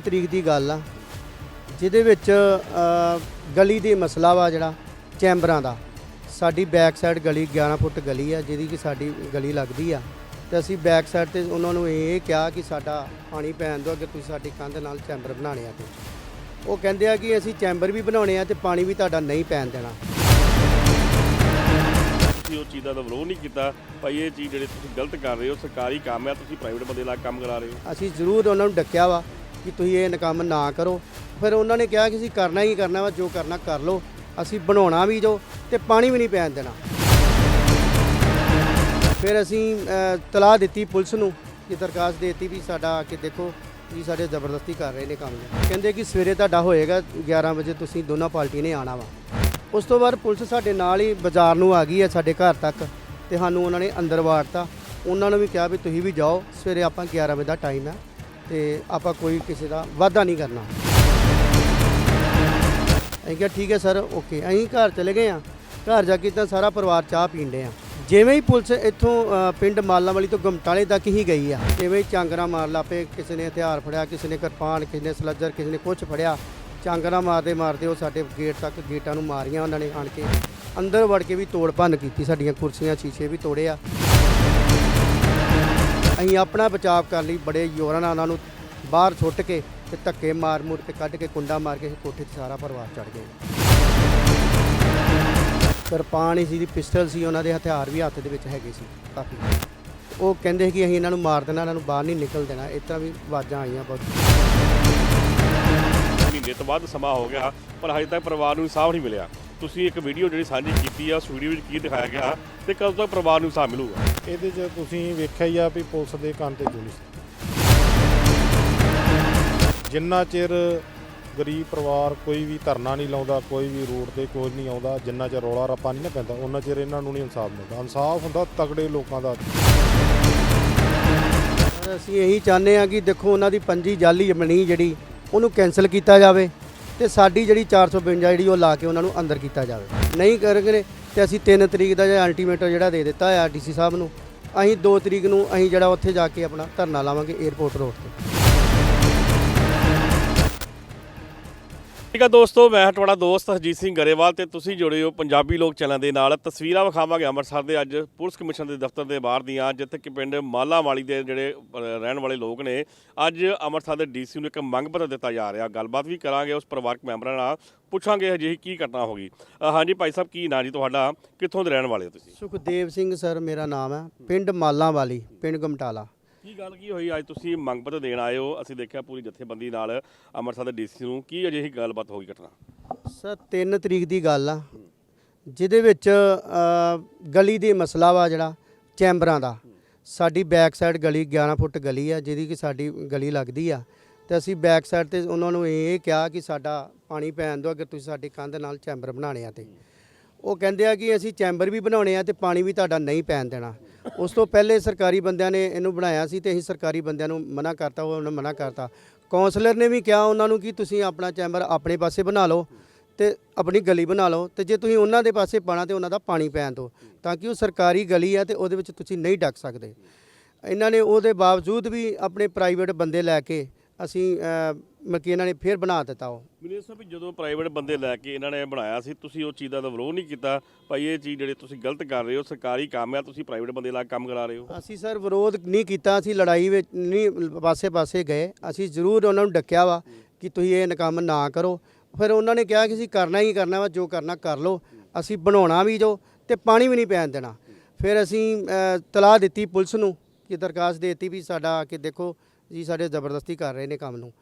3 ਤਰੀਕ ਦੀ ਗੱਲ ਆ ਜਿਹਦੇ ਵਿੱਚ ਗਲੀ ਦੇ ਮਸਲਾ ਵਾ ਜਿਹੜਾ ਚੈਂਬਰਾਂ ਦਾ। ਸਾਡੀ ਬੈਕ ਸਾਈਡ ਗਲੀ 11 ਫੁੱਟ ਗਲੀ ਆ ਜਿਹਦੀ ਕਿ ਸਾਡੀ ਗਲੀ ਲੱਗਦੀ ਆ। ਤੇ ਅਸੀਂ ਬੈਕ ਸਾਈਡ ਤੇ ਉਹਨਾਂ ਨੂੰ ਇਹ ਕਿਹਾ ਕਿ ਸਾਡਾ ਪਾਣੀ ਪੈਣ ਦਿਓ ਅਗਰ ਤੁਸੀਂ ਸਾਡੀ ਕੰਧ ਨਾਲ ਚੈਂਬਰ ਬਣਾਉਣੇ ਆ ਤੇ। ਉਹ ਕਹਿੰਦੇ ਆ ਕਿ ਅਸੀਂ ਚੈਂਬਰ ਵੀ ਬਣਾਉਣੇ ਆ ਤੇ ਪਾਣੀ ਵੀ ਤੁਹਾਡਾ ਨਹੀਂ ਪੈਣ ਦੇਣਾ। ਤੁਸੀਂ ਉਹ ਚੀਜ਼ ਦਾ ਵਿਰੋਧ ਨਹੀਂ ਕੀਤਾ। ਭਾਈ ਇਹ ਚੀਜ਼ ਜਿਹੜੇ ਤੁਸੀਂ ਗਲਤ ਕਰ ਰਹੇ ਹੋ ਸਰਕਾਰੀ ਕੰਮ ਹੈ ਤੁਸੀਂ ਪ੍ਰਾਈਵੇਟ ਬੰਦੇ ਨਾਲ ਕੰਮ ਕਰਾ ਰਹੇ ਹੋ। ਅਸੀਂ ਜ਼ਰੂਰ ਉਹਨਾਂ ਨੂੰ ਡੱਕਿਆ ਵਾ। ਕਿ ਤੁਸੀਂ ਇਹ ਕੰਮ ਨਾ ਕਰੋ। ਫਿਰ ਉਹਨਾਂ ਨੇ ਕਿਹਾ ਕਿ ਅਸੀਂ ਕਰਨਾ ਹੀ ਕਰਨਾ ਵਾ, ਜੋ ਕਰਨਾ ਕਰ ਲਓ। ਅਸੀਂ ਬਣਾਉਣਾ ਵੀ ਜੋ ਤੇ ਪਾਣੀ ਵੀ ਨਹੀਂ ਪੈਣ ਦੇਣਾ। ਫਿਰ ਅਸੀਂ ਤਲਾਹ ਦਿੱਤੀ ਪੁਲਿਸ ਨੂੰ ਕਿ ਦਰਖਾਸਤ ਦੇ ਦਿੱਤੀ ਵੀ ਸਾਡਾ ਆ ਕੇ ਦੇਖੋ ਜੀ ਸਾਡੇ ਜ਼ਬਰਦਸਤੀ ਕਰ ਰਹੇ ਨੇ ਕੰਮ। ਕਹਿੰਦੇ ਕਿ ਸਵੇਰੇ ਤੁਹਾਡਾ ਹੋਏਗਾ 11 ਵਜੇ ਤੁਸੀਂ ਦੋਨਾਂ ਪਾਰਟੀ ਨੇ ਆਣਾ ਵਾ। ਉਸ ਤੋਂ ਬਾਅਦ ਪੁਲਿਸ ਸਾਡੇ ਨਾਲ ਹੀ ਬਾਜ਼ਾਰ ਨੂੰ ਆ ਗਈ ਹੈ ਸਾਡੇ ਘਰ ਤੱਕ ਤੇ ਸਾਨੂੰ ਉਹਨਾਂ ਨੇ ਅੰਦਰ ਵਾੜਤਾ ਉਹਨਾਂ ਨੂੰ ਵੀ ਕਿਹਾ ਵੀ ਤੁਸੀਂ ਵੀ ਜਾਓ, ਸਵੇਰੇ ਆਪਾਂ 11 ਵਜੇ ਦਾ ਟਾਈਮ ਹੈ ਤੇ ਆਪਾਂ ਕੋਈ ਕਿਸੇ ਦਾ ਵਾਅਦਾ ਨਹੀਂ ਕਰਨਾ। ਅਸੀਂ ਕਿਹਾ, ਠੀਕ ਹੈ ਸਰ, ਓਕੇ। ਅਸੀਂ ਘਰ ਚਲੇ ਗਏ ਆ ਘਰ ਜਾ ਕੇ ਤਾਂ ਸਾਰਾ ਪਰਿਵਾਰ ਚਾਹ ਪੀਂਦੇ ਆ ਜਿਵੇਂ ਹੀ ਪੁਲਿਸ ਇੱਥੋਂ ਪਿੰਡ ਮਾਲਾਂ ਵਾਲੀ ਤੋਂ ਗਮਟਾਲੇ ਤੱਕ ਹੀ ਗਈ ਆ ਜਿਵੇਂ ਹੀ ਚਾਂਗਰਾ ਮਾਰ ਲਾਪੇ ਕਿਸੇ ਨੇ ਹਥਿਆਰ ਫੜਿਆ, ਕਿਸੇ ਨੇ ਕਿਰਪਾਨ, ਕਿਸੇ ਨੇ ਸਲੱਜਰ, ਕਿਸੇ ਨੇ ਕੁਝ ਫੜਿਆ। ਚਾਂਗਰਾ ਮਾਰਦੇ ਮਾਰਦੇ ਉਹ ਸਾਡੇ ਗੇਟ ਤੱਕ ਗੇਟਾਂ ਨੂੰ ਮਾਰੀਆਂ ਉਹਨਾਂ ਨੇ ਆਣ ਕੇ। ਅੰਦਰ ਵੜ ਕੇ ਵੀ ਤੋੜ ਭੰਨ ਕੀਤੀ, ਸਾਡੀਆਂ ਕੁਰਸੀਆਂ, ਸ਼ੀਸ਼ੇ ਵੀ ਤੋੜੇ ਆ। ਅਸੀਂ ਆਪਣਾ ਬਚਾਅ ਕਰਨ ਲਈ ਬੜੇ ਜ਼ੋਰਾਂ ਨਾਲ ਉਹਨਾਂ ਨੂੰ ਬਾਹਰ ਸੁੱਟ ਕੇ ਤੇ ਧੱਕੇ ਮਾਰ ਮੁਰ ਕੇ ਕੱਢ ਕੇ ਕੁੰਡਾ ਮਾਰ ਕੇ ਅਸੀਂ ਕੋਠੇ 'ਤੇ ਸਾਰਾ ਪਰਿਵਾਰ ਚੜ ਗਏ। ਕਿਰਪਾਨ ਹੀ ਸੀ ਦੀ ਪਿਸਟਲ ਸੀ, ਉਹਨਾਂ ਦੇ ਹਥਿਆਰ ਵੀ ਹੱਥ ਦੇ ਵਿੱਚ ਹੈਗੇ ਸੀ, ਕਾਫੀ। ਉਹ ਕਹਿੰਦੇ ਸੀ ਕਿ ਅਸੀਂ ਇਹਨਾਂ ਨੂੰ ਮਾਰ ਦੇਣਾ, ਇਹਨਾਂ ਨੂੰ ਬਾਹਰ ਨਹੀਂ ਨਿਕਲ ਦੇਣਾ, ਇਸ ਤਰ੍ਹਾਂ ਵੀ ਆਵਾਜ਼ਾਂ ਆਈਆਂ ਬਹੁਤ। ਮਹੀਨੇ ਤੋਂ ਬਾਅਦ ਸਮਾਂ ਹੋ ਗਿਆ, ਪਰ ਹਜੇ ਤੱਕ ਪਰਿਵਾਰ ਨੂੰ ਸਾਹ ਨਹੀਂ ਮਿਲਿਆ। ਤੁਸੀਂ ਇੱਕ ਵੀਡੀਓ ਜਿਹੜੀ ਸਾਂਝੀ ਕੀਤੀ ਆ, ਉਸ ਵੀਡੀਓ ਵਿੱਚ ਕੀ ਦਿਖਾਇਆ ਗਿਆ ਤੇ ਕਦੋਂ ਤੱਕ ਪਰਿਵਾਰ ਨੂੰ ਇਨਸਾਫ ਮਿਲੂਗਾ? ਇਹਦੇ 'ਚ ਤੁਸੀਂ ਵੇਖਿਆ ਹੀ ਆ ਵੀ ਪੁਲਿਸ ਦੇ ਕੰਨ ਤੇ ਜੁਲਿਸ ਜਿੰਨਾ ਚਿਰ ਗਰੀਬ ਪਰਿਵਾਰ ਕੋਈ ਵੀ ਧਰਨਾ ਨਹੀਂ ਲਾਉਂਦਾ, ਕੋਈ ਵੀ ਰੋਡ ਤੇ ਕੋਈ ਨਹੀਂ ਆਉਂਦਾ, ਜਿੰਨਾ ਚਿਰ ਰੌਲਾ ਰੱਪਾ ਨਹੀਂ ਨਾ ਪੈਂਦਾ ਉਹਨਾਂ ਚਿਰ ਇਹਨਾਂ ਨੂੰ ਨਹੀਂ ਇਨਸਾਫ ਮਿਲਦਾ। ਇਨਸਾਫ ਹੁੰਦਾ ਤਗੜੇ ਲੋਕਾਂ ਦਾ। ਅਸੀਂ ਇਹੀ ਚਾਹੁੰਦੇ ਹਾਂ ਕਿ ਦੇਖੋ ਉਹਨਾਂ ਦੀ ਪੰਜੀ ਜਾਲੀ ਜਮਣੀ ਜਿਹੜੀ, ਉਹਨੂੰ ਕੈਨਸਲ ਕੀਤਾ ਜਾਵੇ। ਤੇ ਸਾਡੀ ਜਿਹੜੀ 452 ਜਿਹੜੀ ਉਹ ਲਾ ਕੇ ਉਹਨਾਂ ਨੂੰ ਅੰਦਰ ਕੀਤਾ ਜਾਵੇ। ਨਹੀਂ ਕਰਨਗੇ ਤੇ ਅਸੀਂ 3 ਤਰੀਕ ਦਾ ਜਿਹੜਾ ਅਲਟੀਮੇਟਮ ਜਿਹੜਾ ਦੇ ਦਿੱਤਾ ਹੈ ਡੀਸੀ ਸਾਹਿਬ ਨੂੰ, ਅਸੀਂ 2 ਤਰੀਕ ਨੂੰ ਅਸੀਂ ਜਿਹੜਾ ਉੱਥੇ ਜਾ ਕੇ ਆਪਣਾ ਧਰਨਾ ਲਾਵਾਂਗੇ 에ਅਰਪੋਰਟ ਰੋਡ ਤੇ। ਠੀਕ ਆ ਦੋਸਤੋ, ਮੈਂ ਤੁਹਾਡਾ ਦੋਸਤ ਹਰਜੀਤ ਸਿੰਘ ਗਰੇਵਾਲ ਤੇ ਤੁਸੀਂ ਜੁੜੇ ਹੋ ਪੰਜਾਬੀ ਲੋਕ ਚੈਨਲ ਦੇ ਨਾਲ। ਤਸਵੀਰਾਂ ਵਿਖਾਵਾਂਗੇ ਅੰਮ੍ਰਿਤਸਰ ਦੇ ਅੱਜ ਪੁਲਿਸ ਕਮਿਸ਼ਨ ਦੇ ਦਫ਼ਤਰ ਦੇ ਬਾਹਰ ਦੀਆਂ, ਜਿੱਥੇ ਕਿ ਪਿੰਡ ਮਾਲਾਵਾਲੀ ਦੇ ਜਿਹੜੇ ਰਹਿਣ ਵਾਲੇ ਲੋਕ ਨੇ। ਅੱਜ ਅੰਮ੍ਰਿਤਸਰ ਦੇ ਡੀਸੀ ਨੂੰ ਇੱਕ ਮੰਗ ਪੱਤਰ ਦਿੱਤਾ ਜਾ ਰਿਹਾ। ਗੱਲਬਾਤ ਵੀ ਕਰਾਂਗੇ, ਉਸ ਪਰਿਵਾਰਕ ਮੈਂਬਰਾਂ ਨਾਲ ਪੁੱਛਾਂਗੇ ਅਜਿਹੀ ਕੀ ਘਟਨਾ ਹੋ ਗਈ। ਹਾਂਜੀ ਭਾਈ ਸਾਹਿਬ, ਕੀ ਨਾਂ ਜੀ ਤੁਹਾਡਾ? ਕਿੱਥੋਂ ਦੇ ਰਹਿਣ ਵਾਲੇ ਹੋ ਤੁਸੀਂ? ਸੁਖਦੇਵ ਸਿੰਘ ਸਰ ਮੇਰਾ ਨਾਮ ਹੈ। ਪਿੰਡ ਮਾਲਾਂਵਾਲੀ, ਪਿੰਡ ਗਮਟਾਲਾ। ਕੀ ਗੱਲ ਕੀ ਹੋਈ? ਅੱਜ ਤੁਸੀਂ ਮੰਗ ਪੱਤਰ ਦੇਣ ਆਏ ਹੋ। ਅਸੀਂ ਦੇਖਿਆ ਪੂਰੀ ਜਥੇਬੰਦੀ ਨਾਲ ਅੰਮ੍ਰਿਤਸਰ ਦੇ ਡੀਸੀ ਨੂੰ। ਕੀ ਅਜਿਹੀ ਗੱਲਬਾਤ ਹੋ ਗਈ ਘਟਨਾ? ਸਰ 3 ਤਰੀਕ ਦੀ ਗੱਲ ਆ, ਜਿਹਦੇ ਵਿੱਚ ਗਲੀ ਦੇ ਮਸਲਾ ਵਾ ਜਿਹੜਾ, ਚੈਂਬਰਾਂ ਦਾ। ਸਾਡੀ ਬੈਕ ਸਾਈਡ ਗਲੀ 11 ਫੁੱਟ ਗਲੀ ਆ, ਜਿਹਦੀ ਕਿ ਸਾਡੀ ਗਲੀ ਲੱਗਦੀ ਆ। ਤੇ ਅਸੀਂ ਬੈਕ ਸਾਈਡ ਤੇ ਉਹਨਾਂ ਨੂੰ ਇਹ ਕਿਹਾ ਕਿ ਸਾਡਾ ਪਾਣੀ ਪੈਣ ਦਿਓ, ਅਗਰ ਤੁਸੀਂ ਸਾਡੀ ਕੰਧ ਨਾਲ ਚੈਂਬਰ ਬਣਾਉਣੇ ਆ ਤੇ। ਉਹ ਕਹਿੰਦੇ ਆ ਕਿ ਅਸੀਂ ਚੈਂਬਰ ਵੀ ਬਣਾਉਣੇ ਆ ਤੇ ਪਾਣੀ ਵੀ ਤੁਹਾਡਾ ਨਹੀਂ ਪੈਣ ਦੇਣਾ। ਉਸ ਤੋਂ ਪਹਿਲੇ ਸਰਕਾਰੀ ਬੰਦਿਆਂ ਨੇ ਇਹਨੂੰ ਬਣਾਇਆ ਸੀ ਤੇ ਅਸੀਂ ਸਰਕਾਰੀ ਬੰਦਿਆਂ ਨੂੰ ਮਨਾ ਕਰਤਾ, ਉਹ ਉਹਨਾਂ ਮਨਾ ਕਰਤਾ। ਕਾਉਂਸਲਰ ਨੇ ਵੀ ਕਿਹਾ ਉਹਨਾਂ ਨੂੰ ਕਿ ਤੁਸੀਂ ਆਪਣਾ ਚੈਂਬਰ ਆਪਣੇ ਪਾਸੇ ਬਣਾ ਲਓ ਤੇ ਆਪਣੀ ਗਲੀ ਬਣਾ ਲਓ ਤੇ ਜੇ ਤੁਸੀਂ ਉਹਨਾਂ ਦੇ ਪਾਸੇ ਪਾਣਾ ਤੇ ਉਹਨਾਂ ਦਾ ਪਾਣੀ ਪੈਣ ਦਿਓ ਤਾਂ ਕਿ ਉਹ ਸਰਕਾਰੀ ਗਲੀ ਆ ਤੇ ਉਹਦੇ ਵਿੱਚ ਤੁਸੀਂ ਨਹੀਂ ਡੱਕ ਸਕਦੇ। ਇਹਨਾਂ ਨੇ ਉਹਦੇ ਬਾਵਜੂਦ ਵੀ ਆਪਣੇ ਪ੍ਰਾਈਵੇਟ ਬੰਦੇ ਲੈ ਕੇ ਅਸੀਂ ਅਹ, ਮਤਲਬ ਕਿ ਇਹਨਾਂ ਨੇ ਫੇਰ ਬਣਾ ਦਿੱਤਾ ਉਹ। ਮੈਨੂੰ ਵੀ ਜਦੋਂ ਪ੍ਰਾਈਵੇਟ ਬੰਦੇ ਲੈ ਕੇ ਇਹਨਾਂ ਨੇ ਬਣਾਇਆ ਸੀ ਤੁਸੀਂ ਉਹ ਚੀਜ਼ ਦਾ ਵਿਰੋਧ ਨਹੀਂ ਕੀਤਾ? ਭਾਈ ਇਹ ਚੀਜ਼ ਜਿਹੜੇ ਤੁਸੀਂ ਗਲਤ ਕਰ ਰਹੇ ਹੋ ਸਰਕਾਰੀ ਕੰਮ ਹੈ ਤੁਸੀਂ ਪ੍ਰਾਈਵੇਟ ਬੰਦੇ ਲਾ ਕੇ ਕੰਮ ਕਰਾ ਰਹੇ ਹੋ। ਅਸੀਂ ਸਰ ਵਿਰੋਧ ਨਹੀਂ ਕੀਤਾ ਅਸੀਂ ਲੜਾਈ ਵਿੱਚ ਨਹੀਂ ਪਾਸੇ-ਪਾਸੇ ਗਏ। ਅਸੀਂ ਜ਼ਰੂਰ ਉਹਨਾਂ ਨੂੰ ਡੱਕਿਆ ਵਾ ਕਿ ਤੁਸੀਂ ਇਹ ਕੰਮ ਨਾ ਕਰੋ। ਫਿਰ ਉਹਨਾਂ ਨੇ ਕਿਹਾ ਕਿ ਅਸੀਂ ਕਰਨਾ ਹੀ ਕਰਨਾ ਵਾ ਜੋ ਕਰਨਾ ਕਰ ਲਓ। ਅਸੀਂ ਬਣਾਉਣਾ ਵੀ ਜੋ ਤੇ ਪਾਣੀ ਵੀ ਨਹੀਂ ਪੈਣ ਦੇਣਾ। ਫਿਰ ਅਸੀਂ ਤਲਾਹ ਦਿੱਤੀ ਪੁਲਿਸ ਨੂੰ ਕਿ ਦਰਖਾਸਤ ਦੇ ਦਿੱਤੀ ਵੀ ਸਾਡਾ ਆ ਕੇ ਦੇਖੋ ਜੀ ਸਾਡੇ ਜ਼ਬਰਦਸਤੀ ਕਰ ਰਹੇ ਨੇ ਕੰਮ ਨੂੰ।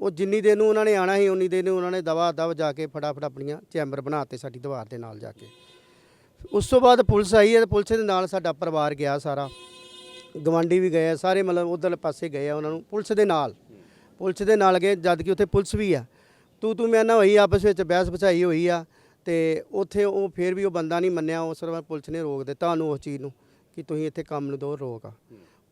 ਉਹ ਜਿੰਨੀ ਦੇਰ ਨੂੰ ਉਹਨਾਂ ਨੇ ਆਣਾ ਸੀ ਉਨੀ ਦੇਰ ਨੂੰ ਉਹਨਾਂ ਨੇ ਦਵਾ ਦਵ ਜਾ ਕੇ ਫਟਾਫਟ ਆਪਣੀਆਂ ਚੈਂਬਰ ਬਣਾਤੇ ਸਾਡੀ ਦੀਵਾਰ ਦੇ ਨਾਲ ਜਾ ਕੇ। ਉਸ ਤੋਂ ਬਾਅਦ ਪੁਲਿਸ ਆਈ ਹੈ ਤੇ ਪੁਲਿਸ ਦੇ ਨਾਲ ਸਾਡਾ ਪਰਿਵਾਰ ਗਿਆ ਸਾਰਾ। ਗਵਾਂਡੀ ਵੀ ਗਏ ਆ, ਸਾਰੇ ਮਤਲਬ ਉਧਰ ਪਾਸੇ ਗਏ ਆ ਉਹਨਾਂ ਨੂੰ। ਪੁਲਿਸ ਦੇ ਨਾਲ। ਪੁਲਿਸ ਦੇ ਨਾਲ ਗਏ ਜਦ ਕਿ ਉੱਥੇ ਪੁਲਿਸ ਵੀ ਆ। ਤੂੰ ਤੂੰ ਮੈਂ ਨਾ ਹੋਈ ਆਪਸ ਵਿੱਚ ਬਹਿਸ ਬਚਾਈ ਹੋਈ ਆ ਤੇ ਉੱਥੇ ਉਹ ਫੇਰ ਵੀ ਉਹ ਬੰਦਾ ਨਹੀਂ ਮੰਨਿਆ ਉਸ ਤਰ੍ਹਾਂ ਪੁਲਿਸ ਨੇ ਰੋਕ ਦਿੱਤਾ ਉਹਨੂੰ ਉਸ ਚੀਜ਼ ਨੂੰ ਕਿ ਤੁਸੀਂ ਇੱਥੇ ਕੰਮ ਨੂੰ ਦੋ ਰੋਕ ਆ।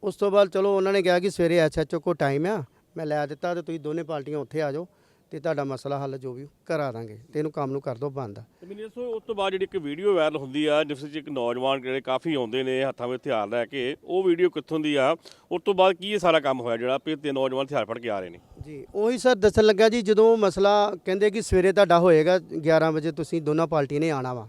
ਉਸ ਤੋਂ ਬਾਅਦ ਚਲੋ ਉਹਨਾਂ ਨੇ ਕਿਹਾ ਕਿ ਸਵੇਰੇ ਐਸਐਚਓ ਕੋ ਟਾਈਮ ਆ ਮੈਂ ਲੈ ਦਿੱਤਾ ਤੇ ਤੁਸੀਂ ਦੋਨੇ ਪਾਰਟੀਆਂ ਉੱਥੇ ਆ ਜਾਓ ਤੇ ਤੁਹਾਡਾ ਮਸਲਾ ਹੱਲ ਜੋ ਵੀ ਕਰਾ ਦਾਂਗੇ ਤੇ ਇਹਨੂੰ ਕੰਮ ਨੂੰ ਕਰ ਦੋ ਬੰਦ ਮੈਨੂੰ ਦੱਸੋ ਉਸ ਤੋਂ ਬਾਅਦ ਜਿਹੜੀ ਇੱਕ ਵੀਡੀਓ ਵਾਇਰਲ ਹੁੰਦੀ ਆ ਜਿਸ ਵਿੱਚ ਇੱਕ ਨੌਜਵਾਨ ਜਿਹੜੇ ਕਾਫੀ ਆਉਂਦੇ ਨੇ ਹੱਥਾਂ ਵਿੱਚ ਹਥਿਆਰ ਲੈ ਕੇ ਉਹ ਵੀਡੀਓ ਕਿੱਥੋਂ ਦੀ ਆ? ਉਸ ਤੋਂ ਬਾਅਦ ਕੀ ਇਹ ਸਾਰਾ ਕੰਮ ਹੋਇਆ ਜਿਹੜਾ ਵੀ ਤੇ ਨੌਜਵਾਨ ਹਥਿਆਰ ਫੜ ਕੇ ਆ ਰਹੇ ਨੇ? ਜੀ ਉਹੀ ਸਰ ਦੱਸਣ ਲੱਗਾ ਜੀ ਜਦੋਂ ਮਸਲਾ ਕਹਿੰਦੇ ਕਿ ਸਵੇਰੇ ਤੁਹਾਡਾ ਹੋਏਗਾ 11 ਵਜੇ ਤੁਸੀਂ ਦੋਨਾਂ ਪਾਰਟੀਆਂ ਨੇ ਆਣਾ ਵਾ।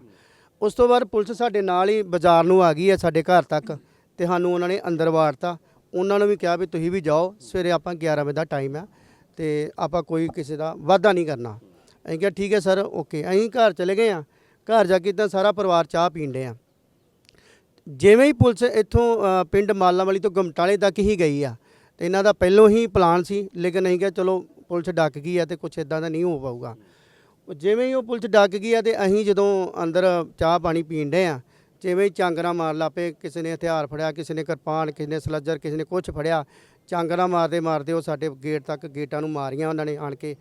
ਉਸ ਤੋਂ ਬਾਅਦ ਪੁਲਿਸ ਸਾਡੇ ਨਾਲ ਹੀ ਬਾਜ਼ਾਰ ਨੂੰ ਆ ਗਈ ਹੈ ਸਾਡੇ ਘਰ ਤੱਕ। ਤੇ ਸਾਨੂੰ ਉਹਨਾਂ ਨੇ ਅੰਦਰ ਵਾਰਤਾ। ਉਹਨਾਂ ਨੂੰ ਵੀ ਕਿਹਾ ਵੀ ਤੁਸੀਂ ਵੀ ਜਾਓ, ਸਵੇਰੇ ਆਪਾਂ 11 ਵਜੇ ਦਾ ਟਾਈਮ ਆ ਤੇ ਆਪਾਂ ਕੋਈ ਕਿਸੇ ਦਾ ਵਾਅਦਾ ਨਹੀਂ ਕਰਨਾ। ਅਸੀਂ ਕਿਹਾ, ਠੀਕ ਹੈ ਸਰ ਓਕੇ ਅਸੀਂ ਘਰ ਚਲੇ ਗਏ ਆ ਘਰ ਜਾ ਕੇ ਤਾਂ ਸਾਰਾ ਪਰਿਵਾਰ ਚਾਹ ਪੀਣ ਡਏ ਆ ਜਿਵੇਂ ਹੀ ਪੁਲਿਸ ਇੱਥੋਂ ਪਿੰਡ ਮਾਲਾ ਤੋਂ ਗਮਟਾਲੇ ਤੱਕ ਹੀ ਗਈ ਆ, ਤੇ ਇਹਨਾਂ ਦਾ ਪਹਿਲੋਂ ਹੀ ਪਲਾਨ ਸੀ, ਲੇਕਿਨ ਅਸੀਂ ਕਿਹਾ, ਚਲੋ, ਪੁਲਿਸ ਡੱਕ ਗਈ ਆ ਤੇ ਕੁਛ ਇਦਾਂ ਦਾ ਨਹੀਂ ਹੋ ਪਾਊਗਾ। ਜਿਵੇਂ ਹੀ ਉਹ ਪੁਲਿਸ ਡੱਕ ਗਈ ਆ ਤੇ ਅਸੀਂ ਜਦੋਂ ਅੰਦਰ ਚਾਹ ਪਾਣੀ ਪੀਣ ਡਏ ਆ ਜਿਵੇਂ ਹੀ ਚਾਂਗਰਾ ਮਾਰ ਲਾਪੇ ਕਿਸੇ ਨੇ ਹਥਿਆਰ ਫੜਿਆ, ਕਿਸੇ ਨੇ ਕਿਰਪਾਨ, ਕਿਸੇ ਨੇ ਸਲੱਜਰ, ਕਿਸੇ ਨੇ ਕੁਛ ਫੜਿਆ, ਚਾਂਗਰਾ ਮਾਰਦੇ ਮਾਰਦੇ ਉਹ ਸਾਡੇ ਗੇਟ ਤੱਕ ਗੇਟਾਂ ਨੂੰ ਮਾਰੀਆਂ ਉਹਨਾਂ ਨੇ, ਆਣ ਕੇ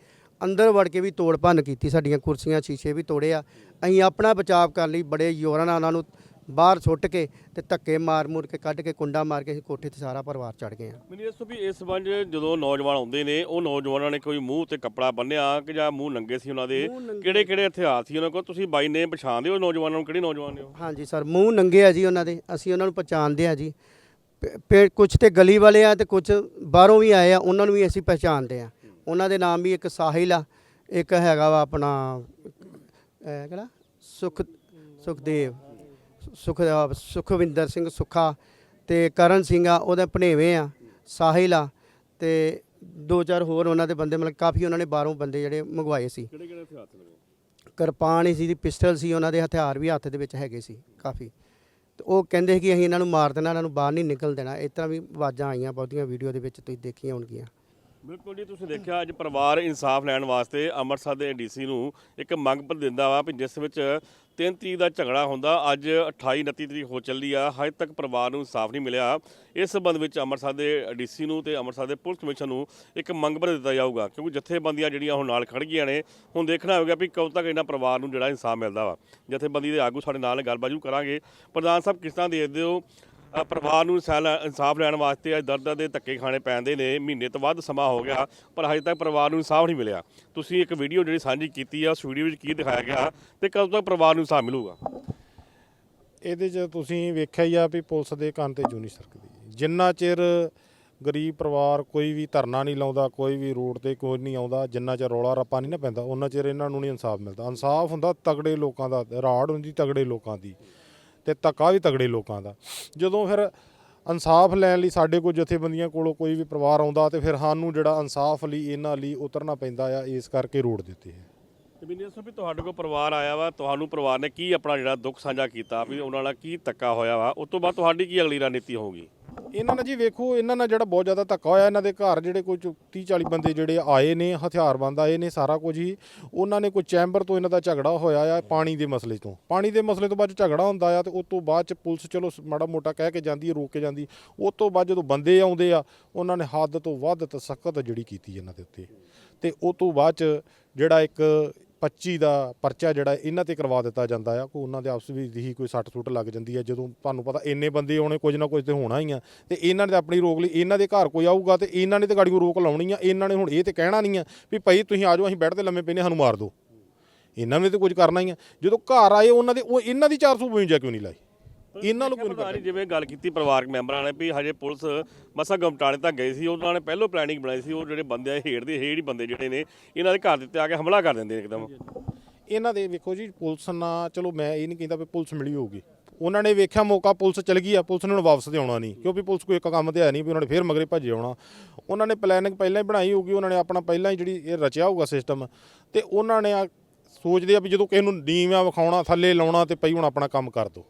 ਅੰਦਰ ਵੜ ਕੇ ਵੀ ਤੋੜ ਭੰਨ ਕੀਤੀ ਸਾਡੀਆਂ ਕੁਰਸੀਆਂ, ਸ਼ੀਸ਼ੇ ਵੀ ਤੋੜੇ ਆ। ਅਸੀਂ ਆਪਣਾ ਬਚਾਅ ਕਰਨ ਲਈ ਬੜੇ ਜ਼ੋਰਾਂ ਨਾਲ ਉਹਨਾਂ ਨੂੰ ਬਾਹਰ ਸੁੱਟ ਕੇ ਤੇ ਧੱਕੇ ਮਾਰ ਮੁਰ ਕੇ ਕੱਢ ਕੇ ਕੁੰਡਾ ਮਾਰ ਕੇ ਅਸੀਂ ਕੋਠੇ ਤੇ ਸਾਰਾ ਪਰਿਵਾਰ ਚੜ ਗਏ ਆ ਮੈਨੂੰ ਦੱਸੋ ਵੀ ਇਸ ਸੰਬੰਧ ਜਦੋਂ ਨੌਜਵਾਨ ਆਉਂਦੇ ਨੇ ਉਹ ਨੌਜਵਾਨਾਂ ਨੇ ਕੋਈ ਮੂੰਹ ਤੇ ਕੱਪੜਾ ਬੰਨਿਆ ਕਿ ਜਾਂ ਮੂੰਹ ਨੰਗੇ ਸੀ ਉਹਨਾਂ ਦੇ। ਕਿਹੜੇ ਕਿਹੜੇ ਹਥਿਆਰ ਸੀ ਉਹਨਾਂ ਕੋਲ? ਤੁਸੀਂ ਬਾਈ ਨੇ ਪਛਾਣਦੇ ਹੋ ਨੌਜਵਾਨਾਂ ਨੂੰ? ਕਿਹੜੇ ਨੌਜਵਾਨ ਨੇ ਉਹ? ਹਾਂਜੀ ਸਰ ਮੂੰਹ ਨੰਗੇ ਆ ਜੀ ਉਹਨਾਂ ਦੇ। ਅਸੀਂ ਉਹਨਾਂ ਨੂੰ ਪਛਾਣਦੇ ਆ ਜੀ। ਪੇ ਕੁਝ ਤੇ ਗਲੀ ਵਾਲੇ ਆ ਤੇ ਕੁਝ ਬਾਹਰੋਂ ਵੀ ਆਏ ਆ ਉਹਨਾਂ ਨੂੰ ਵੀ ਅਸੀਂ ਪਛਾਣਦੇ ਆ। ਉਹਨਾਂ ਦੇ ਨਾਮ ਵੀ ਇੱਕ ਸਾਹਿਲ ਆ ਇੱਕ ਹੈਗਾ ਵਾ ਆਪਣਾ ਕਿਹੜਾ? ਸੁਖ ਸੁਖਦੇਵ। ਸੁਖ ਸੁਖਵਿੰਦਰ ਸਿੰਘ ਸੁੱਖਾ ਤੇ ਕਰਨ ਸਿੰਘ ਆ ਉਹਦੇ ਭਣੇਵੇਂ ਆ ਸਾਹਿਲ ਆ ਤੇ ਦੋ ਚਾਰ ਹੋਰ ਉਹਨਾਂ ਦੇ ਬੰਦੇ ਮਤਲਬ ਕਾਫੀ ਉਹਨਾਂ ਨੇ ਬਾਹਰੋਂ ਬੰਦੇ ਜਿਹੜੇ ਮੰਗਵਾਏ ਸੀ। ਕਿਹੜੇ ਕਿਹੜੇ ਹਥਿਆਰ ਸੀ ਕਿਰਪਾਨ ਹੀ ਸੀ ਦੀ ਪਿਸਟਲ ਸੀ ਉਹਨਾਂ ਦੇ ਹਥਿਆਰ ਵੀ ਹੱਥ ਦੇ ਵਿੱਚ ਹੈਗੇ ਸੀ ਕਾਫੀ। ਤੇ ਉਹ ਕਹਿੰਦੇ ਸੀ ਕਿ ਅਸੀਂ ਇਹਨਾਂ ਨੂੰ ਮਾਰ ਦੇਣਾ ਇਹਨਾਂ ਨੂੰ ਬਾਹਰ ਨਹੀਂ ਨਿਕਲ ਦੇਣਾ ਇਸ ਤਰ੍ਹਾਂ ਵੀ ਆਵਾਜ਼ਾਂ ਆਈਆਂ ਬਹੁਤੀਆਂ ਵੀਡੀਓ ਦੇ ਵਿੱਚ ਤੁਸੀਂ ਦੇਖੀਆਂ ਹੋਣਗੀਆਂ। ਬਿਲਕੁਲ ਜੀ, ਤੁਸੀਂ ਦੇਖਿਆ ਅੱਜ ਪਰਿਵਾਰ ਇਨਸਾਫ ਲੈਣ ਵਾਸਤੇ ਅੰਮ੍ਰਿਤਸਰ ਦੇ ਡੀਸੀ ਨੂੰ ਇੱਕ ਮੰਗ ਪੱਤਰ ਦਿੰਦਾ ਵਾ ਵੀ ਜਿਸ ਵਿੱਚ 3 ਤਰੀਕ ਦਾ ਝਗੜਾ ਹੁੰਦਾ, ਅੱਜ 28 29 ਤਰੀਕ ਹੋ ਚੱਲੀ ਆ, ਹਜੇ ਤੱਕ ਪਰਿਵਾਰ ਨੂੰ ਇਨਸਾਫ ਨਹੀਂ ਮਿਲਿਆ। ਇਸ ਸੰਬੰਧ ਵਿੱਚ ਅੰਮ੍ਰਿਤਸਰ ਦੇ ਡੀਸੀ ਨੂੰ ਤੇ ਅੰਮ੍ਰਿਤਸਰ ਦੇ ਪੁਲਿਸ ਕਮਿਸ਼ਨ ਨੂੰ ਇੱਕ ਮੰਗ ਪੱਤਰ ਦਿੱਤਾ ਜਾਊਗਾ, ਕਿਉਂਕਿ ਜਥੇਬੰਦੀਆਂ ਜਿਹੜੀਆਂ ਹੁਣ ਨਾਲ ਖੜ ਗਈਆਂ ਨੇ, ਹੁਣ ਦੇਖਣਾ ਹੋਵੇਗਾ ਵੀ ਕਦੋਂ ਤੱਕ ਇਹਨਾਂ ਪਰਿਵਾਰ ਨੂੰ ਜਿਹੜਾ ਇਨਸਾਫ ਮਿਲਦਾ ਵਾ। ਜਥੇਬੰਦੀ ਦੇ ਆਗੂ ਸਾਡੇ ਨਾਲ ਗੱਲਬਾਤ ਕਰਾਂਗੇ। ਪ੍ਰਧਾਨ ਸਾਹਿਬ, ਕਿਸ ਤਰ੍ਹਾਂ ਦੇਖਦੇ ਹੋ ਅ, ਪਰਿਵਾਰ ਨੂੰ ਇਨਸਾਨ- ਇਨਸਾਫ ਲੈਣ ਵਾਸਤੇ ਅੱਜ ਦਰਦਾਂ ਦੇ ਧੱਕੇ ਖਾਣੇ ਪੈਂਦੇ ਨੇ ਮਹੀਨੇ ਤੋਂ ਵੱਧ ਸਮਾਂ ਹੋ ਗਿਆ ਪਰ ਹਜੇ ਤੱਕ ਪਰਿਵਾਰ ਨੂੰ ਇਨਸਾਫ ਨਹੀਂ ਮਿਲਿਆ। ਤੁਸੀਂ ਇੱਕ ਵੀਡੀਓ ਜਿਹੜੀ ਸਾਂਝੀ ਕੀਤੀ ਆ ਉਸ ਵੀਡੀਓ ਵਿੱਚ ਕੀ ਦਿਖਾਇਆ ਗਿਆ ਤੇ ਕਦੋਂ ਤੱਕ ਪਰਿਵਾਰ ਨੂੰ ਇਨਸਾਫ ਮਿਲੂਗਾ? ਇਹਦੇ 'ਚ ਤੁਸੀਂ ਵੇਖਿਆ ਹੀ ਆ ਵੀ ਪੁਲਿਸ ਦੇ ਕੰਨ ਤੇ ਜੂ ਨਹੀਂ ਸਰਕਦੀ। ਜਿੰਨਾ ਚਿਰ ਗਰੀਬ ਪਰਿਵਾਰ ਕੋਈ ਵੀ ਧਰਨਾ ਨਹੀਂ ਲਾਉਂਦਾ ਕੋਈ ਵੀ ਰੋਡ ਤੇ ਕੋਈ ਨਹੀਂ ਆਉਂਦਾ ਜਿੰਨਾ ਚਿਰ ਰੌਲਾ ਰੱਪਾ ਨਹੀਂ ਨਾ ਪੈਂਦਾ ਉਹਨਾਂ ਚਿਰ ਇਹਨਾਂ ਨੂੰ ਨਹੀਂ ਇਨਸਾਫ ਮਿਲਦਾ। ਇਨਸਾਫ ਹੁੰਦਾ ਤਗੜੇ ਲੋਕਾਂ ਦਾ ਰਾੜ ਹੁੰਦੀ ਤਗੜੇ ਲੋਕਾਂ ਦੀ। ਤੇ ਧੱਕਾ ਵੀ ਤਗੜੇ ਲੋਕਾਂ ਦਾ। ਜਦੋਂ ਫਿਰ ਇਨਸਾਫ ਲੈਣ ਲਈ ਸਾਡੇ ਕੋਲ ਜਥੇਬੰਦੀਆਂ ਕੋਲੋਂ ਕੋਈ ਵੀ ਪਰਿਵਾਰ ਆਉਂਦਾ ਤੇ ਫਿਰ ਸਾਨੂੰ ਜਿਹੜਾ ਇਨਸਾਫ ਲਈ, ਇਹਨਾਂ ਲਈ ਉਤਰਨਾ ਪੈਂਦਾ ਆ, ਇਸ ਕਰਕੇ ਰੋਡ ਦਿੱਤੇ ਹੈ। ਤੇ ਮੈਨੂੰ ਦੱਸੋ ਵੀ ਤੁਹਾਡੇ ਕੋਲ ਪਰਿਵਾਰ ਆਇਆ ਵਾ, ਤੁਹਾਨੂੰ ਪਰਿਵਾਰ ਨੇ ਕੀ ਆਪਣਾ ਜਿਹੜਾ ਦੁੱਖ ਸਾਂਝਾ ਕੀਤਾ, ਵੀ ਉਹਨਾਂ ਨਾਲ ਕੀ ਧੱਕਾ ਹੋਇਆ ਵਾ, ਉਸ ਤੋਂ ਬਾਅਦ ਤੁਹਾਡੀ ਕੀ ਅਗਲੀ ਰਣਨੀਤੀ ਹੋਊਗੀ? ਇਹਨਾਂ ਨਾਲ ਜੀ ਵੇਖੋ, ਇਹਨਾਂ ਨਾਲ ਜਿਹੜਾ ਬਹੁਤ ਜ਼ਿਆਦਾ ਧੱਕਾ ਹੋਇਆ, ਇਹਨਾਂ ਦੇ ਘਰ ਜਿਹੜੇ ਕੋਈ 30 40 ਬੰਦੇ ਜਿਹੜੇ ਆਏ ਨੇ, ਹਥਿਆਰਬੰਦ ਆਏ ਨੇ, ਸਾਰਾ ਕੁਝ ਹੀ। ਉਹਨਾਂ ਨੇ ਕੋਈ ਚੈਂਬਰ ਤੋਂ ਇਹਨਾਂ ਦਾ ਝਗੜਾ ਹੋਇਆ ਆ ਪਾਣੀ ਦੇ ਮਸਲੇ ਤੋਂ। ਪਾਣੀ ਦੇ ਮਸਲੇ ਤੋਂ ਬਾਅਦ ਝਗੜਾ ਹੁੰਦਾ ਆ ਤੇ ਉਸ ਤੋਂ ਬਾਅਦ ਚ ਪੁਲਿਸ ਚਲੋ ਮਾੜਾ ਮੋਟਾ ਕਹਿ ਕੇ ਜਾਂਦੀ ਹੈ, ਰੋਕ ਕੇ ਜਾਂਦੀ। ਉਸ ਤੋਂ ਬਾਅਦ ਜਦੋਂ ਬੰਦੇ ਆਉਂਦੇ ਆ, ਉਹਨਾਂ ਨੇ ਹੱਦ ਤੋਂ ਵੱਧ ਤਸਕਤ ਜਿਹੜੀ ਕੀਤੀ ਇਹਨਾਂ ਦੇ ਉੱਤੇ। ਤੇ ਉਸ ਤੋਂ ਬਾਅਦ ਚ ਜਿਹੜਾ ਇੱਕ 25 ਦਾ ਪਰਚਾ ਜਿਹੜਾ ਇਹਨਾਂ ਤੇ ਕਰਵਾ ਦਿੱਤਾ ਜਾਂਦਾ ਆ, ਕੋਈ ਉਹਨਾਂ ਦੇ ਆਪਸ ਵਿੱਚ ਹੀ ਕੋਈ ਸੱਟ ਸੁੱਟ ਲੱਗ ਜਾਂਦੀ ਹੈ ਜਦੋਂ ਤੁਹਾਨੂੰ ਪਤਾ ਇੰਨੇ ਬੰਦੇ ਆਉਣੇ, ਕੁਝ ਨਾ ਕੁਝ ਤੇ ਹੋਣਾ ਹੀ ਆ। ਤੇ ਇਹਨਾਂ ਨੇ ਤਾਂ ਆਪਣੀ ਰੋਕ ਲਈ, ਇਹਨਾਂ ਦੇ ਘਰ ਕੋਈ ਆਊਗਾ ਤੇ ਇਹਨਾਂ ਨੇ ਤੇ ਗਾੜੀ ਰੋਕ ਲਾਉਣੀ ਆ, ਇਹਨਾਂ ਨੇ ਹੁਣ ਇਹ ਤੇ ਕਹਿਣਾ ਨਹੀਂ ਆ ਵੀ ਭਾਈ ਤੁਸੀਂ ਆ ਜਾਓ, ਅਸੀਂ ਬੈੱਡ ਤੇ ਲੰਮੇ ਪੈਨੇ ਸਾਨੂੰ ਮਾਰ ਦਿਓ। ਇਹਨਾਂ ਨੇ ਤੇ ਕੁਝ ਕਰਨਾ ਹੀ ਆ। ਜਦੋਂ ਘਰ ਆਏ, ਉਹਨਾਂ ਦੇ ਉਹ ਇਹਨਾਂ ਦੀ 452 ਕਿਉਂ ਨਹੀਂ ਲਾਈ ਇਹਨਾਂ ਨੂੰ ਕਿਉਂ ਨਹੀਂ ਜਿਵੇਂ ਗੱਲ ਕੀਤੀ ਪਰਿਵਾਰਕ ਮੈਂਬਰਾਂ ਨੇ ਵੀ ਹਜੇ ਪੁਲਿਸ ਮਸਾ ਗਮਟਾਣੇ ਤੱਕ ਗਈ ਸੀ ਉਹਨਾਂ ਨੇ ਪਹਿਲਾਂ ਪਲੈਨਿੰਗ ਬਣਾਈ ਸੀ ਉਹ ਜਿਹੜੇ ਬੰਦੇ ਆ ਹੇੜ ਦੇ ਹੇੜ ਹੀ ਬੰਦੇ ਜਿਹੜੇ ਨੇ ਇਹਨਾਂ ਦੇ ਘਰ ਦੇ ਉੱਤੇ ਆ ਕੇ ਹਮਲਾ ਕਰ ਦਿੰਦੇ ਨੇ ਇੱਕਦਮ। ਇਹਨਾਂ ਦੇ ਵੇਖੋ ਜੀ ਪੁਲਿਸ ਨਾਲ ਚਲੋ ਮੈਂ ਇਹ ਨਹੀਂ ਕਹਿੰਦਾ ਵੀ ਪੁਲਿਸ ਮਿਲੀ ਹੋਊਗੀ। ਉਹਨਾਂ ਨੇ ਵੇਖਿਆ ਮੌਕਾ ਪੁਲਿਸ ਚਲ ਗਈ ਆ ਪੁਲਿਸ ਨੇ ਹੁਣ ਵਾਪਸ ਤੇ ਆਉਣਾ ਨਹੀਂ। ਕਿਉਂਕਿ ਪੁਲਿਸ ਕੋਈ ਇੱਕ ਕੰਮ ਤੇ ਹੈ ਨਹੀਂ ਵੀ ਉਹਨਾਂ ਨੇ ਫੇਰ ਮਗਰੇ ਭੱਜੇ ਆਉਣਾ। ਉਹਨਾਂ ਨੇ ਪਲੈਨਿੰਗ ਪਹਿਲਾਂ ਹੀ ਬਣਾਈ ਹੋਊਗੀ ਉਹਨਾਂ ਨੇ ਆਪਣਾ ਪਹਿਲਾਂ ਹੀ ਜਿਹੜੀ ਇਹ ਰਚਿਆ ਹੋਊਗਾ ਸਿਸਟਮ ਤੇ ਉਹਨਾਂ ਨੇ ਆ ਸੋਚਦੇ ਆ ਵੀ ਜਦੋਂ ਕਿਸੇ ਨੂੰ ਨੀਵਾਂ ਵਿਖਾਉਣਾ ਥੱਲੇ ਲਾਉਣਾ ਤੇ ਪਈ ਹੁਣ ਆਪਣਾ ਕੰਮ ਕਰ ਦੋ।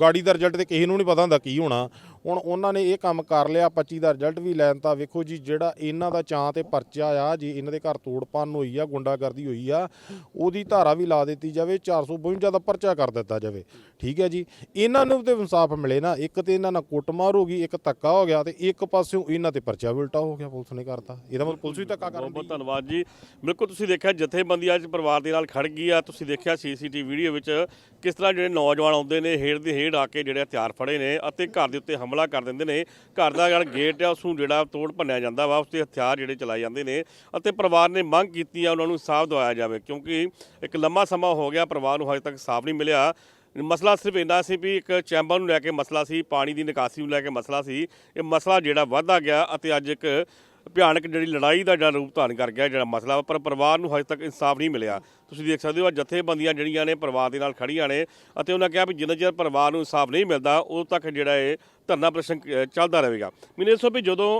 ਗਾੜੀ ਦਾ ਰਿਜ਼ਲਟ ਤੇ ਕਿਸੇ ਨੂੰ ਨਹੀਂ ਪਤਾ ਹੁੰਦਾ ਕੀ ਹੋਣਾ। ਹੁਣ ਉਹਨਾਂ ਨੇ ਇਹ ਕੰਮ ਕਰ ਲਿਆ 25 ਦਾ ਰਿਜ਼ਲਟ ਵੀ ਲੈਣ ਤਾਂ ਵੇਖੋ ਜੀ ਜਿਹੜਾ ਇਹਨਾਂ ਦਾ ਚਾਂ ਤੇ ਪਰਚਾ ਆ ਜੀ ਇਹਨਾਂ ਦੇ ਘਰ ਤੋੜ ਭੰਨ ਹੋਈ ਆ ਗੁੰਡਾਗਰਦੀ ਹੋਈ ਆ ਉਹਦੀ ਧਾਰਾ ਵੀ ਲਾ ਦਿੱਤੀ ਜਾਵੇ 452 ਦਾ ਪਰਚਾ ਕਰ ਦਿੱਤਾ ਜਾਵੇ। ਠੀਕ ਹੈ ਜੀ? ਇਹਨਾਂ ਨੂੰ ਤੇ ਇਨਸਾਫ ਮਿਲੇ ਨਾ ਇੱਕ ਤੇ ਇਹਨਾਂ ਨਾਲ ਕੁੱਟਮਾਰ ਹੋ ਗਈ ਇੱਕ ਧੱਕਾ ਹੋ ਗਿਆ ਤੇ ਇੱਕ ਪਾਸਿਓਂ ਇਹਨਾਂ ਤੇ ਪਰਚਾ ਵੀ ਉਲਟਾ ਹੋ ਗਿਆ ਪੁਲਿਸ ਨੇ ਕਰਤਾ। ਇਹਦਾ ਮਤਲਬ ਪੁਲਿਸ ਵੀ ਧੱਕਾ ਕਰਨ ਬਹੁਤ ਧੰਨਵਾਦ ਜੀ। ਬਿਲਕੁਲ ਤੁਸੀਂ ਦੇਖਿਆ ਜਥੇਬੰਦੀ ਅੱਜ ਪਰਿਵਾਰ ਦੇ ਨਾਲ ਖੜ ਗਈ ਆ ਤੁਸੀਂ ਦੇਖਿਆ ਸੀਸੀਟੀਵੀ ਵੀਡੀਓ ਵਿੱਚ ਕਿਸ ਤਰ੍ਹਾਂ ਜਿਹੜੇ ਨੌਜਵਾਨ ਆਉਂਦੇ ਨੇ ਹੇੜ ਦੇ ਹੇੜ ਆ ਕੇ ਜਿਹੜੇ ਹਥਿਆਰ ਫੜੇ ਨੇ ਅਤੇ ਘਰ ਦੇ ਉੱਤੇ ਹਮਲਾ ਕਰ ਦਿੰਦੇ ਨੇ। ਘਰ ਦਾ ਜਿਹੜਾ ਗੇਟ ਆ ਉਸ ਨੂੰ ਜਿਹੜਾ ਤੋੜ ਭੰਨਿਆ ਜਾਂਦਾ ਵਾ ਉਸ ਤੇ ਹਥਿਆਰ ਜਿਹੜੇ ਚਲਾਏ ਜਾਂਦੇ ਨੇ ਅਤੇ ਪਰਿਵਾਰ ਨੇ ਮੰਗ ਕੀਤੀ ਆ ਉਹਨਾਂ ਨੂੰ ਸਾਫ਼ ਦਿਵਾਇਆ ਜਾਵੇ ਕਿਉਂਕਿ ਇੱਕ ਲੰਮਾ ਸਮਾਂ ਹੋ ਗਿਆ, ਪਰਿਵਾਰ ਨੂੰ ਹਜੇ ਤੱਕ ਸਾਫ਼ ਨਹੀਂ ਮਿਲਿਆ। ਮਸਲਾ ਸਿਰਫ ਇੰਨਾ ਸੀ ਵੀ ਇੱਕ ਚੈਂਬਰ ਨੂੰ ਲੈ ਕੇ ਮਸਲਾ ਸੀ, ਪਾਣੀ ਦੀ ਨਿਕਾਸੀ ਨੂੰ ਲੈ ਕੇ ਮਸਲਾ ਸੀ। ਇਹ ਮਸਲਾ ਜਿਹੜਾ ਵਧਦਾ ਗਿਆ ਅਤੇ ਅੱਜ ਇੱਕ ਭਿਆਨਕ ਜਿਹੜੀ ਲੜਾਈ ਦਾ ਜਿਹੜਾ ਰੂਪ ਧਾਰਨ ਕਰ ਗਿਆ ਜਿਹੜਾ ਮਸਲਾ ਵਾ, ਪਰ ਪਰਿਵਾਰ ਨੂੰ ਹਜੇ ਤੱਕ ਇਨਸਾਫ ਨਹੀਂ ਮਿਲਿਆ। ਤੁਸੀਂ ਦੇਖ ਸਕਦੇ ਹੋ ਜਥੇਬੰਦੀਆਂ ਜਿਹੜੀਆਂ ਨੇ ਪਰਿਵਾਰ ਦੇ ਨਾਲ ਖੜੀਆਂ ਨੇ ਅਤੇ ਉਹਨਾਂ ਕਿਹਾ ਵੀ ਜਿੰਨਾ ਚਿਰ ਪਰਿਵਾਰ ਨੂੰ ਇਨਸਾਫ ਨਹੀਂ ਮਿਲਦਾ ਉਦੋਂ ਤੱਕ ਜਿਹੜਾ ਇਹ ਧਰਨਾ ਪ੍ਰਦਰਸ਼ਨ ਚੱਲਦਾ ਰਹੇਗਾ। ਮੈਨੂੰ ਦੱਸੋ ਵੀ ਜਦੋਂ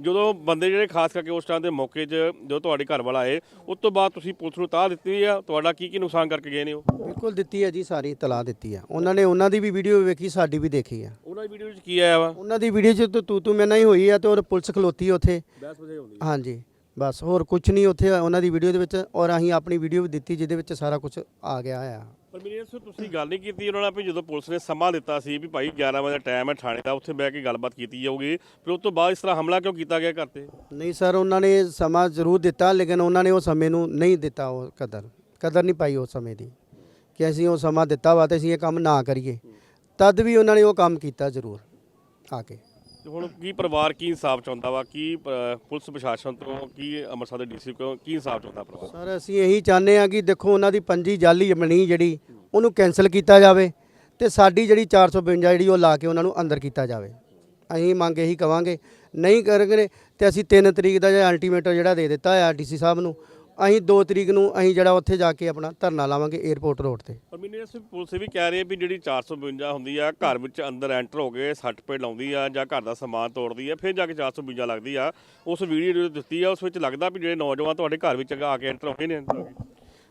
ਜਦੋਂ ਬੰਦੇ ਜਿਹੜੇ ਖਾਸ ਕਰਕੇ ਉਸ ਟਾਈਮ ਦੇ ਮੌਕੇ 'ਚ ਜਦੋਂ ਤੁਹਾਡੇ ਘਰ ਵਾਲਾ ਆਏ ਉਸ ਤੋਂ ਬਾਅਦ ਤੁਸੀਂ ਪੁਲਿਸ ਨੂੰ ਤਾਹ ਦਿੱਤੀ ਆ ਤੁਹਾਡਾ ਕੀ ਕੀ ਨੁਕਸਾਨ ਕਰਕੇ ਗਏ ਨੇ ਉਹ? ਬਿਲਕੁਲ ਦਿੱਤੀ ਹੈ ਜੀ ਸਾਰੀ ਤਲਾ ਦਿੱਤੀ ਹੈ। ਉਹਨਾਂ ਨੇ ਉਹਨਾਂ ਦੀ ਵੀ ਵੀਡੀਓ ਵੇਖੀ ਸਾਡੀ ਵੀ ਦੇਖੀ ਹੈ। ਉਹਨਾਂ ਦੀ ਵੀਡੀਓ 'ਚ ਕੀ ਆਇਆ ਵਾ? ਉਹਨਾਂ ਦੀ ਵੀਡੀਓ 'ਚ ਤਾਂ ਤੂੰ ਤੂੰ ਮੈਂ ਨਹੀਂ ਹੋਈ ਹੈ ਤੇ ਉਹ ਪੁਲਿਸ ਖਲੋਤੀ ਉੱਥੇ। ਬਹਿਸ ਵਜੇ ਹੁੰਦੀ ਹਾਂਜੀ ਬਸ ਹੋਰ ਕੁਝ ਨਹੀਂ ਉੱਥੇ ਉਹਨਾਂ ਦੀ ਵੀਡੀਓ ਦੇ ਵਿੱਚ ਔਰ ਅਸੀਂ ਆਪਣੀ ਵੀਡੀਓ ਵੀ ਦਿੱਤੀ ਜਿਹਦੇ ਵਿੱਚ ਸਾਰਾ ਕੁਝ ਆ ਗਿਆ ਆ। ਪਰ ਮੇਰੇ ਇਸ ਤੁਸੀਂ ਗੱਲ ਨਹੀਂ ਕੀਤੀ, ਉਹਨਾਂ ਨਾਲ ਵੀ ਜਦੋਂ ਪੁਲਿਸ ਨੇ ਸਮਾਂ ਦਿੱਤਾ ਸੀ ਵੀ ਭਾਈ 11 ਵਜੇ ਦਾ ਟਾਈਮ ਹੈ, ਥਾਣੇ ਦਾ, ਉੱਥੇ ਬਹਿ ਕੇ ਗੱਲਬਾਤ ਕੀਤੀ ਜਾਊਗੀ। ਫਿਰ ਉਸ ਤੋਂ ਬਾਅਦ ਇਸ ਤਰ੍ਹਾਂ ਹਮਲਾ ਕਿਉਂ ਕੀਤਾ ਗਿਆ ਘਰ ਤੇ? ਨਹੀਂ ਸਰ, ਉਹਨਾਂ ਨੇ ਸਮਾਂ ਜ਼ਰੂਰ ਦਿੱਤਾ, ਲੇਕਿਨ ਉਹਨਾਂ ਨੇ ਉਹ ਸਮੇਂ ਨੂੰ ਨਹੀਂ ਦਿੱਤਾ ਉਹ ਕਦਰ। ਕਦਰ ਨਹੀਂ ਪਾਈ ਉਸ ਸਮੇਂ ਦੀ ਕਿ ਅਸੀਂ ਉਹ ਸਮਾਂ ਦਿੱਤਾ ਵਾ ਤੇ ਅਸੀਂ ਇਹ ਕੰਮ ਨਾ ਕਰੀਏ। ਤਦ ਵੀ ਉਹਨਾਂ ਨੇ ਉਹ ਕੰਮ ਕੀਤਾ ਜ਼ਰੂਰ ਆ ਕੇ। ਹੁਣ ਕੀ ਪਰਿਵਾਰ ਕੀ ਇਨਸਾਫ ਚਾਹੁੰਦਾ ਵਾ? ਕੀ ਅ, ਪੁਲਿਸ ਪ੍ਰਸ਼ਾਸਨ ਤੋਂ ਕੀ ਅੰਮ੍ਰਿਤਸਰ ਦੇ ਡੀਸੀ ਕੋਲ ਕੀ ਇਨਸਾਫ ਚਾਹੁੰਦਾ ਪਰਿਵਾਰ? ਸਰ ਅਸੀਂ ਇਹੀ ਚਾਹੁੰਦੇ ਆ ਕਿ ਦੇਖੋ ਉਹਨਾਂ ਦੀ ਪੰਜੀ ਜਾਲੀ ਬਣੀ ਜਿਹੜੀ ਉਹਨੂੰ ਕੈਨਸਲ ਕੀਤਾ ਜਾਵੇ ਤੇ ਸਾਡੀ ਜਿਹੜੀ 452 ਜਿਹੜੀ ਉਹ ਲਾ ਕੇ ਉਹਨਾਂ ਨੂੰ ਅੰਦਰ ਕੀਤਾ ਜਾਵੇ। ਅਸੀਂ ਮੰਗ ਇਹੀ ਕਵਾਂਗੇ ਨਹੀਂ ਕਰਨਗੇ ਤੇ ਅਸੀਂ 3 ਤਰੀਕ ਦਾ ਜਿਹੜਾ ਅਲਟੀਮੇਟਮ ਜਿਹੜਾ ਦੇ ਦਿੱਤਾ ਆ ਡੀਸੀ ਸਾਹਿਬ ਨੂੰ ਅਸੀਂ 2 ਤਰੀਕ ਨੂੰ ਅਸੀਂ ਜਿਹੜਾ ਉੱਥੇ ਜਾ ਕੇ ਆਪਣਾ ਧਰਨਾ ਲਾਵਾਂਗੇ 에ਅਰਪੋਰਟ ਰੋਡ ਤੇ। ਪਰ ਮੈਨੂੰ ਇਸ ਪੁਲਿਸ ਵੀ ਕਹਿ ਰਹੀ ਹੈ ਵੀ ਜਿਹੜੀ 452 ਹੁੰਦੀ ਆ ਘਰ ਵਿੱਚ ਅੰਦਰ ਐਂਟਰ ਹੋ ਕੇ ਸੱਟ ਪੇੜ ਲਾਉਂਦੀ ਆ ਜਾਂ ਘਰ ਦਾ ਸਮਾਨ ਤੋੜਦੀ ਆ ਫਿਰ ਜਾ ਕੇ 452 ਲੱਗਦੀ ਆ। ਉਸ ਵੀਡੀਓ ਜੋ ਦਿੱਤੀ ਆ ਉਸ ਵਿੱਚ ਲੱਗਦਾ ਵੀ ਜਿਹੜੇ ਨੌਜਵਾਨ ਤੁਹਾਡੇ ਘਰ ਵਿੱਚ ਆ ਕੇ ਐਂਟਰ ਹੋਏ ਨੇ।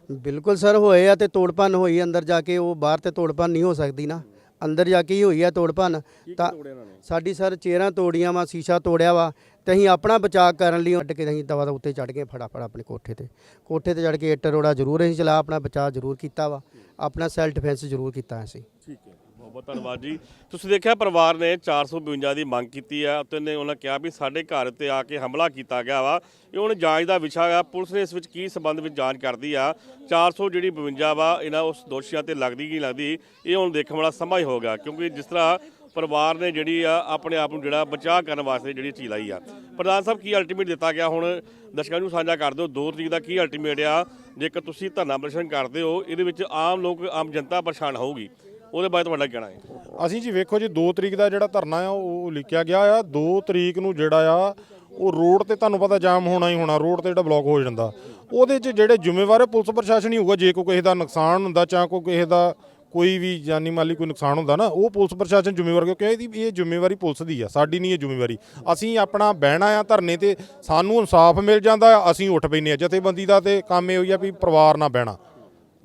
ਬਿਲਕੁਲ ਸਰ ਹੋਏ ਆ ਤੇ ਤੋੜਪਨ ਹੋਈ ਅੰਦਰ ਜਾ ਕੇ ਉਹ ਬਾਹਰ ਤੇ ਤੋੜਪਨ ਨਹੀਂ ਹੋ ਸਕਦੀ ਨਾ। ਅੰਦਰ ਜਾ ਕੇ ਹੀ ਹੋਈ ਆ ਤੋੜਪਨ ਤਾਂ ਤੋੜਿਆ ਇਹਨਾਂ ਨੇ? ਸਾਡੀ ਸਰ ਚੇਅਰਾਂ ਤੋੜੀਆਂ ਵਾ ਸ਼ੀਸ਼ਾ ਤੋੜਿਆ ਵਾ ਤੇ ਅਸੀਂ ਆਪਣਾ ਬਚਾਅ ਕਰਨ ਲਈ ਉੱਡ ਕੇ ਅਸੀਂ ਦਵਾ ਦਾ ਉੱਤੇ ਚੜ ਗਏ ਫਟਾਫਟ ਆਪਣੇ ਕੋਠੇ ਤੇ। ਕੋਠੇ ਤੇ ਚੜ ਕੇ ਇੱਟ ਰੋੜਾ ਜ਼ਰੂਰ ਅਸੀਂ ਚਲਾ ਆਪਣਾ ਬਚਾਅ ਜ਼ਰੂਰ ਕੀਤਾ ਵਾ। ਆਪਣਾ ਸੈਲਫ ਡਿਫੈਂਸ ਜ਼ਰੂਰ ਕੀਤਾ ਅਸੀਂ। ਠੀਕ ਹੈ। ਬਹੁਤ ਧੰਨਵਾਦ ਜੀ। ਤੁਸੀਂ ਦੇਖਿਆ ਪਰਿਵਾਰ ਨੇ 452 ਦੀ ਮੰਗ ਕੀਤੀ ਆ ਤੇ ਨੇ ਉਹਨਾਂ ਕਿਹਾ ਵੀ ਸਾਡੇ ਘਰ ਤੇ ਆ ਕੇ ਹਮਲਾ ਕੀਤਾ ਗਿਆ ਵਾ। ਇਹ ਹੁਣ ਜਾਂਚ ਦਾ ਵਿਸ਼ਾ ਆ। ਪੁਲਿਸ ਨੇ ਇਸ ਵਿੱਚ ਕੀ ਸੰਬੰਧ ਵਿੱਚ ਜਾਂਚ ਕਰਦੀ ਆ? 400 ਜਿਹੜੀ 52 ਵਾ, ਇਹਨਾਂ ਉਸ ਦੋਸ਼ੀਆਂ ਤੇ ਲੱਗਦੀ ਕੀ ਨਹੀਂ ਲੱਗਦੀ? ਇਹ ਹੁਣ ਦੇਖਣ ਵਾਲਾ ਸਮਾਂ ਹੀ ਹੋਗਾ ਕਿਉਂਕਿ ਜਿਸ ਤਰ੍ਹਾਂ ਪਰਿਵਾਰ ਨੇ ਜਿਹੜੀ ਆ, ਆਪਣੇ ਆਪ ਨੂੰ ਜਿਹੜਾ ਬਚਾਅ ਕਰਨ ਵਾਸਤੇ ਜਿਹੜੀ ਚੀਜ਼ ਲਾਈ ਆ। ਪ੍ਰਧਾਨ ਸਾਹਿਬ, ਕੀ ਅਲਟੀਮੇਟ ਦਿੱਤਾ ਗਿਆ ਹੁਣ? ਦਰਸ਼ਕਾਂ ਨੂੰ ਸਾਂਝਾ ਕਰ ਦਿਓ 2 ਤਰੀਕ ਦਾ ਕੀ ਅਲਟੀਮੇਟ ਆ? ਜੇਕਰ ਤੁਸੀਂ ਧਰਨਾ ਪ੍ਰਦਰਸ਼ਨ ਕਰਦੇ ਹੋ, ਇਹਦੇ ਵਿੱਚ ਆਮ ਲੋਕ, ਆਮ ਜਨਤਾ ਪਰੇਸ਼ਾਨ ਹੋਊਗੀ। ਉਹਦੇ ਬਾਰੇ ਤੁਹਾਡਾ ਕਹਿਣਾ ਹੈ। ਅਸੀਂ ਜੀ ਵੇਖੋ ਜੀ 2 ਤਰੀਕ ਦਾ ਜਿਹੜਾ ਧਰਨਾ ਆ, ਉਹ ਲਿਖਿਆ ਗਿਆ ਆ। 2 ਤਰੀਕ ਨੂੰ ਜਿਹੜਾ ਆ, ਉਹ ਰੋਡ ਤੇ ਤੁਹਾਨੂੰ ਪਤਾ ਜਾਮ ਹੋਣਾ ਹੀ ਹੋਣਾ, ਰੋਡ ਤੇ ਜਿਹੜਾ ਬਲੌਕ ਹੋ ਜਾਂਦਾ। ਉਹਦੇ 'ਚ ਜਿਹੜੇ ਜ਼ਿੰਮੇਵਾਰ ਪੁਲਿਸ ਪ੍ਰਸ਼ਾਸਨ ਹੀ ਹੋਊਗਾ, ਜੇ ਕੋਈ ਕਿਸੇ ਦਾ ਨੁਕਸਾਨ ਹੁੰਦਾ ਚਾਹ ਕੋਈ ਕਿਸੇ ਦਾ ਕੋਈ ਵੀ ਜਾਨੀ ਮਾਲੀ ਕੋਈ ਨੁਕਸਾਨ ਹੁੰਦਾ ਨਾ, ਉਹ ਪੁਲਿਸ ਪ੍ਰਸ਼ਾਸਨ ਜ਼ਿੰਮੇਵਾਰ ਕਿਉਂਕਿ ਇਹਦੀ ਇਹ ਜ਼ਿੰਮੇਵਾਰੀ ਪੁਲਿਸ ਦੀ ਆ, ਸਾਡੀ ਨਹੀਂ ਇਹ ਜ਼ਿੰਮੇਵਾਰੀ। ਅਸੀਂ ਆਪਣਾ ਬਹਿਣਾ ਆ ਧਰਨੇ ਤੇ, ਸਾਨੂੰ ਇਨਸਾਫ ਮਿਲ ਜਾਂਦਾ ਅਸੀਂ ਉੱਠ ਪੈਨੇ ਆ। ਜਥੇਬੰਦੀ ਦਾ ਤੇ ਕੰਮ ਇਹ ਹੋਈ ਆ ਵੀ ਪਰਿਵਾਰ ਨਾਲ ਬਹਿਣਾ।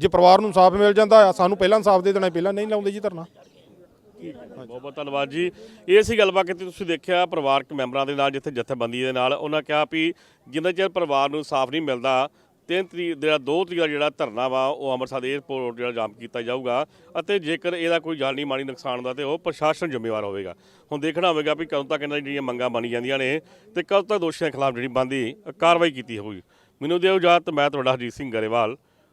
ਜੇ ਪਰਿਵਾਰ ਨੂੰ ਇਨਸਾਫ ਮਿਲ ਜਾਂਦਾ ਆ, ਸਾਨੂੰ ਪਹਿਲਾਂ ਇਨਸਾਫ ਦੇ ਦੇਣਾ, ਪਹਿਲਾਂ ਨਹੀਂ ਲਾਉਂਦੇ ਜੀ ਧਰਨਾ। ਬਹੁਤ ਬਹੁਤ ਧੰਨਵਾਦ ਜੀ। ਇਹ ਸੀ ਗੱਲਬਾਤ ਕੀਤੀ ਤੁਸੀਂ ਦੇਖਿਆ ਪਰਿਵਾਰਕ ਮੈਂਬਰਾਂ ਦੇ ਨਾਲ, ਜਿੱਥੇ ਜਥੇਬੰਦੀ ਦੇ ਨਾਲ, ਉਹਨਾਂ ਕਿਹਾ ਵੀ ਜਿੰਨਾ ਚਿਰ ਪਰਿਵਾਰ ਨੂੰ ਇਨਸਾਫ਼ ਨਹੀਂ ਮਿਲਦਾ, ਤਿੰਨ ਤਰੀਕ ਜਿਹੜਾ 2 ਤਰੀਕ ਦਾ ਜਿਹੜਾ ਧਰਨਾ ਵਾ, ਉਹ ਅੰਮ੍ਰਿਤਸਰ ਦੇ 에ਅਰਪੋਰਟ ਜਿਹੜਾ ਜਾਮ ਕੀਤਾ ਜਾਊਗਾ ਅਤੇ ਜੇਕਰ ਇਹਦਾ ਕੋਈ ਜਾਨੀ ਮਾਨੀ ਨੁਕਸਾਨ ਦਾ ਤੇ ਉਹ ਪ੍ਰਸ਼ਾਸਨ ਜ਼ਿੰਮੇਵਾਰ ਹੋਵੇਗਾ। ਹੁਣ ਦੇਖਣਾ ਹੋਵੇਗਾ ਵੀ ਕਦੋਂ ਤੱਕ ਇਹਨਾਂ ਦੀਆਂ ਜਿਹੜੀਆਂ ਮੰਗਾਂ ਬਣੀ ਜਾਂਦੀਆਂ ਨੇ ਤੇ ਕਦੋਂ ਤੱਕ ਦੋਸ਼ੀਆਂ ਖਿਲਾਫ ਜਿਹੜੀ ਬੰਦੀ ਕਾਰਵਾਈ ਕੀਤੀ ਹੋਊਗੀ। ਮੈਨੂੰ ਦਿਓ ਇਜਾਜ਼ਤ, ਮੈਂ ਤੁਹਾਡਾ ਹਰਜੀਤ ਸਿੰਘ ਗਰੇਵਾਲ।